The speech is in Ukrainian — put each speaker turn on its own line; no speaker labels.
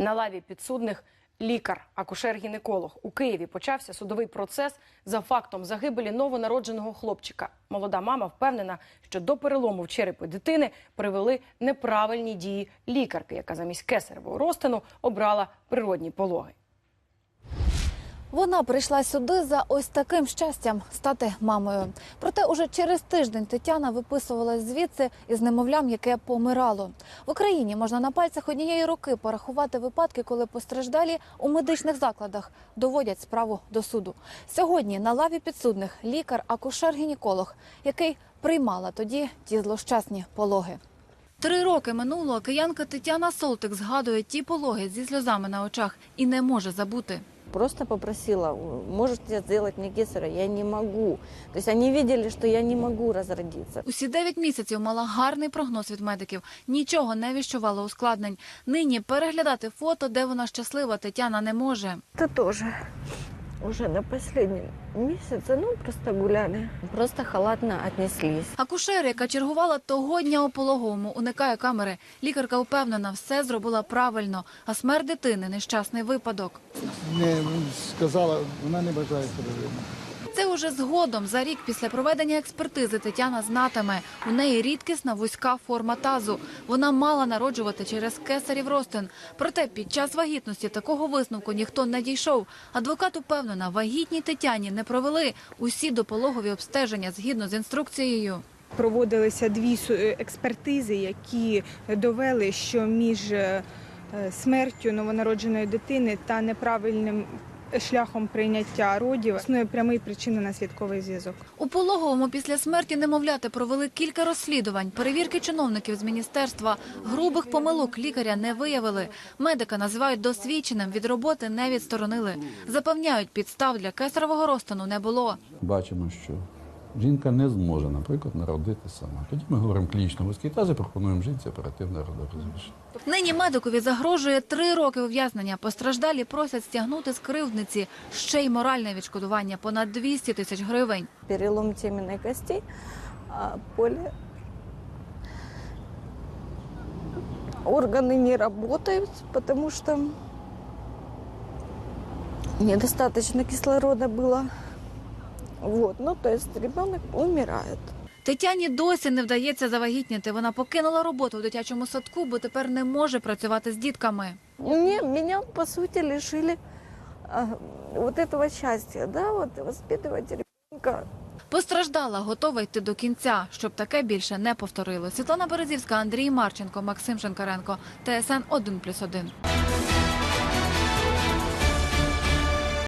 На лаві підсудних лікар, акушер-гінеколог. У Києві почався судовий процес за фактом загибелі новонародженого хлопчика. Молода мама впевнена, що до перелому в черепи дитини привели неправильні дії лікарки, яка замість кесаревого розтину обрала природні пологи.
Вона прийшла сюди за ось таким щастям стати мамою. Проте уже через тиждень Тетяна виписувалась звідси із немовлям, яке помирало. В Україні можна на пальцях однієї руки порахувати випадки, коли постраждалі у медичних закладах доводять справу до суду. Сьогодні на лаві підсудних лікар, акушер-гінеколог, який приймала тоді ті злощасні пологи. Три роки минуло, киянка Тетяна Солтик згадує ті пологи зі сльозами на очах і не може забути.
Просто попросила, можете сделать мне кесарево? Я не могу. То есть они видели, что я не могу разродиться.
Усі дев'ять місяців мала гарний прогноз від медиків. Нічого не віщувало ускладнень. Нині переглядати фото, де вона щаслива, Тетяна не може.
Та тоже уже на последнем місяці, ну, просто гуляли. Просто халатно отнеслись.
Акушер, яка чергувала того дня у пологому, уникає камери. Лікарка впевнена, все зробила правильно, а смерть дитини нещасний випадок.
не сказала, вона не бажає себе.
Це уже згодом, за рік після проведення експертизи, Тетяна знатиме. У неї рідкісна вузька форма тазу. Вона мала народжувати через кесарів розтин. Проте під час вагітності такого висновку ніхто не дійшов. Адвокат упевнена, вагітній Тетяні не провели усі допологові обстеження згідно з інструкцією.
Проводилися дві е, експертизи, які довели, що між е, смертю новонародженої дитини та неправильним шляхом прийняття родів існує прямий причинно-наслідковий зв'язок.
У пологовому після смерті немовляти провели кілька розслідувань. Перевірки чиновників з міністерства. Грубих помилок лікаря не виявили. Медика називають досвідченим, від роботи не відсторонили. Запевняють, підстав для кесарового розтину не було.
бачимо, що жінка не зможе, наприклад, народити сама. Тоді ми говоримо клінічно вузький таз і пропонуємо жінці оперативне родовизвищення.
Нині медикові загрожує три роки ув'язнення. Постраждалі просять стягнути з кривдниці ще й моральне відшкодування – понад 200 тисяч гривень.
Перелом теменной кости, а поле... Органы не работают, потому что недостаточно кислорода было. Вот, ну то есть ребенок умирает.
Тетяні досі не вдається завагітніти. Вона покинула роботу в дитячому садку, бо тепер не може працювати з дітками.
Мне, меня, по сути, лишили а, вот этого счастья, да, вот воспитывать ребенка.
Постраждала, готова йти до кінця, щоб таке більше не повторило. Світлана Березівська, Андрій Марченко, Максим Шенкаренко, ТСН 1+,1.